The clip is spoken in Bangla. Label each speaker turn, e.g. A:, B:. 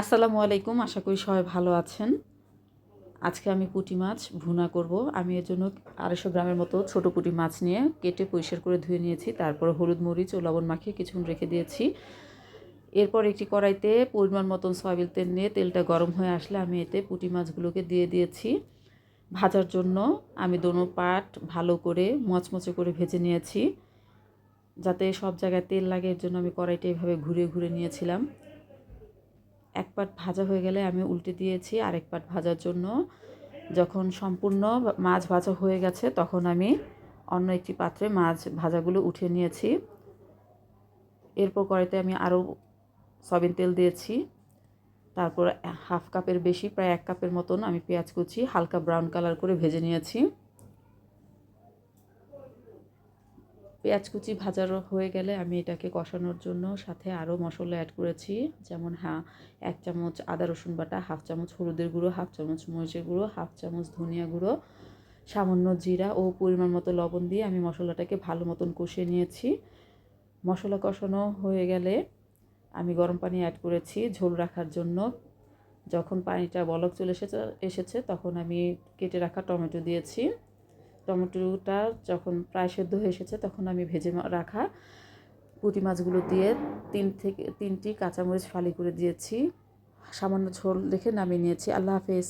A: আসসালামু আলাইকুম, আশা করি সবাই ভালো আছেন। আজকে আমি পুঁটি মাছ ভুনা করব। আমি এর জন্য আড়াইশো গ্রামের মতো ছোট পুঁটি মাছ নিয়ে কেটে পরিষ্কার করে ধুয়ে নিয়েছি। তারপর হলুদ মরিচ ও লবণ মাখিয়ে কিছুক্ষণ রেখে দিয়েছি। এরপর একটি কড়াইতে পরিমাণ মতন সয়াবিন তেল নিয়ে তেলটা গরম হয়ে আসলে আমি এতে পুঁটি মাছগুলোকে দিয়ে দিয়েছি। ভাজার জন্য আমি দোনো পাট ভালো করে মচমচে করে ভেজে নিয়েছি। যাতে সব জায়গায় তেল লাগে, এর জন্য আমি কড়াইটা এভাবে ঘুরে ঘুরে নিয়েছিলাম। এক পাট ভাজা হয়ে গেলে আমি উল্টে দিয়েছি আরেক পাট ভাজার জন্য। যখন সম্পূর্ণ মাছ ভাজা হয়ে গেছে, তখন আমি অন্য একটি পাত্রে মাছ ভাজাগুলো উঠিয়ে নিয়েছি। এরপর কড়াইতে আমি আরও সয়াবিন তেল দিয়েছি। তারপর হাফ কাপের বেশি, প্রায় এক কাপের মতন আমি পেঁয়াজ কুচি হালকা ব্রাউন কালার করে ভেজে নিয়েছি। পেঁয়াজ কুচি ভাজার হয়ে গেলে আমি এটাকে কষানোর জন্য সাথে আরও মশলা অ্যাড করেছি। যেমন হ্যাঁ এক চামচ আদা, রসুন বাটা, হাফ চামচ হলুদের গুঁড়ো, হাফ চামচ মরিচের গুঁড়ো, হাফ চামচ ধনিয়া গুঁড়ো, সামান্য জিরা ও পরিমাণ মতো লবণ দিয়ে আমি মশলাটাকে ভালো মতন কষিয়ে নিয়েছি। মশলা কষানো হয়ে গেলে আমি গরম পানি অ্যাড করেছি ঝোল রাখার জন্য। যখন পানিটা বলক চলে এসেছে তখন আমি কেটে রাখা টমেটো দিয়েছি। টমেটোটা যখন প্রায় সেদ্ধ হয়ে এসেছে, তখন আমি ভেজে রাখা পুঁটি মাছগুলো দিয়ে তিন থেকে, তিনটি কাঁচামরিচ ফালি করে দিয়েছি। সামান্য ঝোল দেখে নামিয়ে নিয়েছি। আল্লাহ হাফেজ।